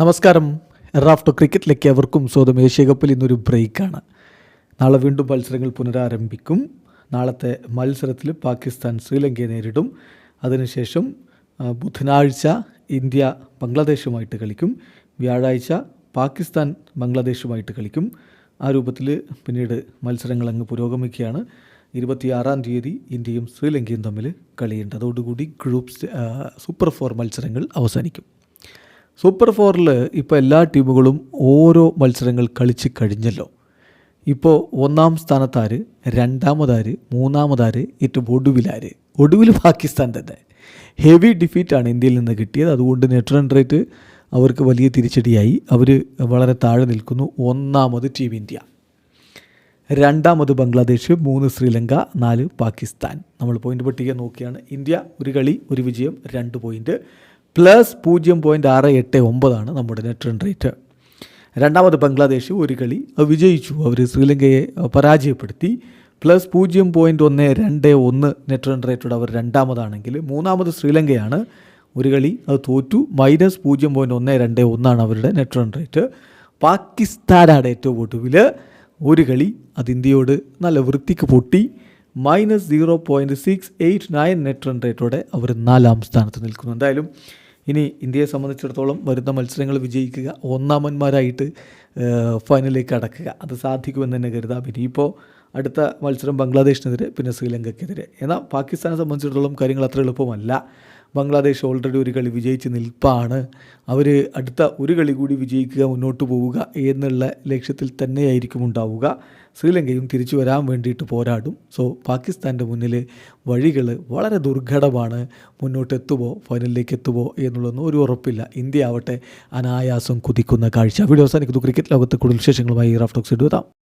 നമസ്കാരം. റാഫ്റ്റോ ക്രിക്കറ്റിലേക്ക് അവർക്കും സ്വന്തം ഏഷ്യ കപ്പിൽ ഇന്നൊരു ബ്രേക്കാണ്. നാളെ വീണ്ടും മത്സരങ്ങൾ പുനരാരംഭിക്കും. നാളത്തെ മത്സരത്തിൽ പാകിസ്ഥാൻ ശ്രീലങ്കയെ നേരിടും. അതിനുശേഷം ബുധനാഴ്ച ഇന്ത്യ ബംഗ്ലാദേശുമായിട്ട് കളിക്കും. വ്യാഴാഴ്ച പാകിസ്ഥാൻ ബംഗ്ലാദേശുമായിട്ട് കളിക്കും. ആ രൂപത്തിൽ പിന്നീട് മത്സരങ്ങൾ അങ്ങ് പുരോഗമിക്കുകയാണ്. ഇരുപത്തിയാറാം തീയതി ഇന്ത്യയും ശ്രീലങ്കയും തമ്മിൽ കളിയുണ്ട്. അതോടുകൂടി ഗ്രൂപ്പ് സൂപ്പർ ഫോർ മത്സരങ്ങൾ അവസാനിക്കും. സൂപ്പർ ഫോറിൽ ഇപ്പോൾ എല്ലാ ടീമുകളും ഓരോ മത്സരങ്ങൾ കളിച്ച് കഴിഞ്ഞല്ലോ. ഇപ്പോൾ ഒന്നാം സ്ഥാനത്താര് രണ്ടാമതാര് മൂന്നാമതാര് ഏറ്റവും ഒടുവിലാര്. ഒടുവിൽ പാകിസ്ഥാൻ തന്നെ. ഹെവി ഡിഫീറ്റാണ് ഇന്ത്യയിൽ നിന്ന് കിട്ടിയത്. അതുകൊണ്ട് നെറ്റ് റൺ റേറ്റ് അവർക്ക് വലിയ തിരിച്ചടിയായി. അവർ വളരെ താഴെ നിൽക്കുന്നു. ഒന്നാമത് ടീം ഇന്ത്യ. രണ്ടാമത് ബംഗ്ലാദേശ് മൂന്ന് ശ്രീലങ്ക നാല് പാകിസ്ഥാൻ. നമ്മൾ പോയിന്റ് പട്ടിക നോക്കിയാണ്. ഇന്ത്യ ഒരു കളി ഒരു വിജയം രണ്ട് പോയിന്റ് പ്ലസ് പൂജ്യം പോയിന്റ് ആറ് എട്ട് ഒമ്പതാണ് നമ്മുടെ നെറ്റ് റൺ റേറ്റ് രണ്ടാമത് ബംഗ്ലാദേശ് ഒരു കളി വിജയിച്ചു. അവർ ശ്രീലങ്കയെ പരാജയപ്പെടുത്തി. പ്ലസ് പൂജ്യം പോയിന്റ് ഒന്ന് രണ്ട് ഒന്ന് നെറ്റ് റൺ റേറ്റോട് അവർ രണ്ടാമതാണെങ്കിൽ മൂന്നാമത് ശ്രീലങ്കയാണ് ഒരു കളി അത് തോറ്റു. മൈനസ് പൂജ്യം പോയിന്റ് ഒന്ന് രണ്ട് ഒന്നാണ് അവരുടെ നെറ്റ് റൺ റേറ്റ് പാകിസ്ഥാനാണ് ഏറ്റവും ഒടുവിൽ ഒരു കളി അത് ഇന്ത്യയോട് നല്ല വൃത്തിക്ക് പൊട്ടി. Minus zero point six eight nine net run റേറ്റോടെ അവർ നാലാം സ്ഥാനത്ത് നിൽക്കുന്നു. എന്തായാലും ഇനി ഇന്ത്യയെ സംബന്ധിച്ചിടത്തോളം വരുന്ന മത്സരങ്ങൾ വിജയിക്കുക ഒന്നാമന്മാരായിട്ട് ഫൈനലിലേക്ക് അടക്കുക. അത് സാധിക്കുമെന്ന് തന്നെ കരുതാം. ഇനിയിപ്പോൾ അടുത്ത മത്സരം ബംഗ്ലാദേശിനെതിരെ പിന്നെ ശ്രീലങ്കയ്ക്കെതിരെ എന്നാൽ പാകിസ്ഥാനെ സംബന്ധിച്ചിടത്തോളം കാര്യങ്ങൾ അത്ര എളുപ്പമല്ല. ബംഗ്ലാദേശ് ഓൾറെഡി ഒരു കളി വിജയിച്ച് നിൽപ്പാണ്. അവർ അടുത്ത ഒരു കളി കൂടി വിജയിക്കുക മുന്നോട്ട് പോവുക എന്നുള്ള ലക്ഷ്യത്തിൽ തന്നെയായിരിക്കും ഉണ്ടാവുക. ശ്രീലങ്കയും തിരിച്ചു വരാൻ വേണ്ടിയിട്ട് പോരാടും. സോ പാകിസ്ഥാന്റെ മുന്നിൽ വഴികൾ വളരെ ദുർഘടമാണ്. മുന്നോട്ട് എത്തുമോ ഫൈനലിലേക്ക് എത്തുമോ എന്നുള്ളതൊന്നും ഒരു ഉറപ്പില്ല. ഇന്ത്യ ആവട്ടെ അനായാസം കുതിക്കുന്ന കാഴ്ച. വീഡിയോ അവസാനിക്കുന്നു. ക്രിക്കറ്റ് ലോകത്ത് കൂടുതൽ വിശേഷങ്ങളുമായി റാഫ്റ്റോക്സ് ഇടുവതാം